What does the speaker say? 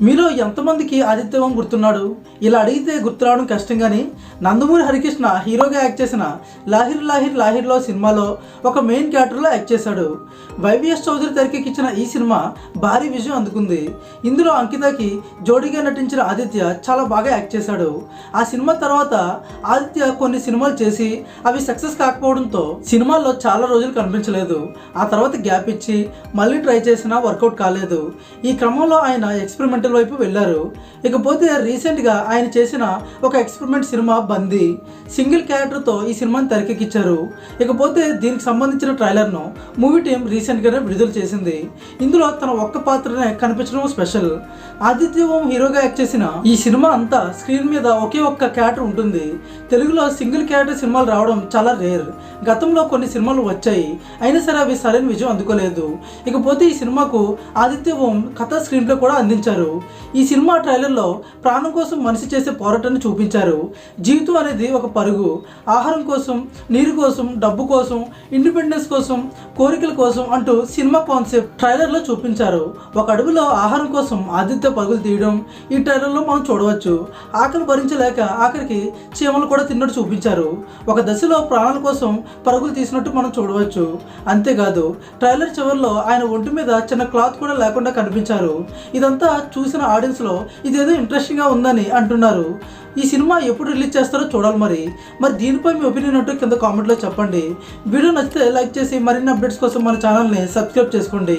మీలో ఎంతమందికి ఆదిత్యవం గుర్తున్నాడు? ఇలా అడిగితే గుర్తురావడం కష్టం కానీ నందమూరి హరికృష్ణ హీరోగా యాక్ట్ చేసిన లాహిర్ లాహిర్ లాహిర్లో సినిమాలో ఒక మెయిన్ క్యారెక్టర్లో యాక్ట్ చేశాడు. వైవిఎస్ చౌదరి తెరకెక్కించిన ఈ సినిమా భారీ విజయం అందుకుంది. ఇందులో అంకితకి జోడీగా నటించిన ఆదిత్య చాలా బాగా యాక్ట్ చేశాడు. ఆ సినిమా తర్వాత ఆదిత్య కొన్ని సినిమాలు చేసి అవి సక్సెస్ కాకపోవడంతో సినిమాల్లో చాలా రోజులు కనిపించలేదు. ఆ తర్వాత గ్యాప్ ఇచ్చి మళ్ళీ ట్రై చేసినా వర్కౌట్ కాలేదు. ఈ క్రమంలో ఆయన ఎక్స్పెరిమెంట్ థియేటర్ వైపు వెళ్ళారు. ఇకపోతే రీసెంట్గా ఆయన చేసిన ఒక ఎక్స్పెరిమెంట్ సినిమా బందీ. సింగిల్ క్యారెక్టర్తో ఈ సినిమాని తెరకెక్కించారు ఇకపోతే దీనికి సంబంధించిన ట్రైలర్ను మూవీ టీం రీసెంట్గానే విడుదల చేసింది. ఇందులో తన ఒక్క పాత్రనే కనిపించడం స్పెషల్. ఆదిత్య ఓం హీరోగా యాక్ట్ చేసిన ఈ సినిమా అంతా స్క్రీన్ మీద ఒకే ఒక్క క్యారెక్టర్ ఉంటుంది. తెలుగులో సింగిల్ క్యారెక్టర్ సినిమాలు రావడం చాలా రేర్. గతంలో కొన్ని సినిమాలు వచ్చాయి. అయినా సరే అవి సరైన విజయం అందుకోలేదు. ఇకపోతే ఈ సినిమాకు ఆదిత్య ఓం కథ స్క్రీన్ ప్లే కూడా అందించారు. ఈ సినిమా ట్రైలర్లో ప్రాణం కోసం మనిషి చేసే పోరాటాన్ని చూపించారు. జీవితం అనేది ఒక పరుగు. ఆహారం కోసం నీరు కోసం డబ్బు కోసం ఇండిపెండెన్స్ కోసం కోరికల కోసం అంటూ సినిమా కాన్సెప్ట్ ట్రైలర్లో చూపించారు. ఒక అడవిలో ఆహారం కోసం ఆదిత్య పరుగులు తీయడం ఈ ట్రైలర్లో మనం చూడవచ్చు. ఆకలి భరించలేక ఆఖరికి చీమలు కూడా తిన్నట్టు చూపించారు. ఒక దశలో ప్రాణాల కోసం పరుగులు తీసినట్టు మనం చూడవచ్చు. అంతేకాదు ట్రైలర్ చివరిలో ఆయన ఒంటి మీద చిన్న క్లాత్ కూడా లేకుండా కనిపించారు. ఇదంతా చూసిన ఆడియన్స్లో ఇదేదో ఇంట్రెస్టింగ్గా ఉందని అంటున్నారు. ఈ సినిమా ఎప్పుడు రిలీజ్ చేస్తారో చూడాలి మరి. మరి దీనిపై మీ ఒపీనియన్ ఏంటో కింద కామెంట్లో చెప్పండి. వీడియో నచ్చితే లైక్ చేసి మరిన్ని అప్డేట్స్ కోసం మన ఛానల్ని సబ్స్క్రైబ్ చేసుకోండి.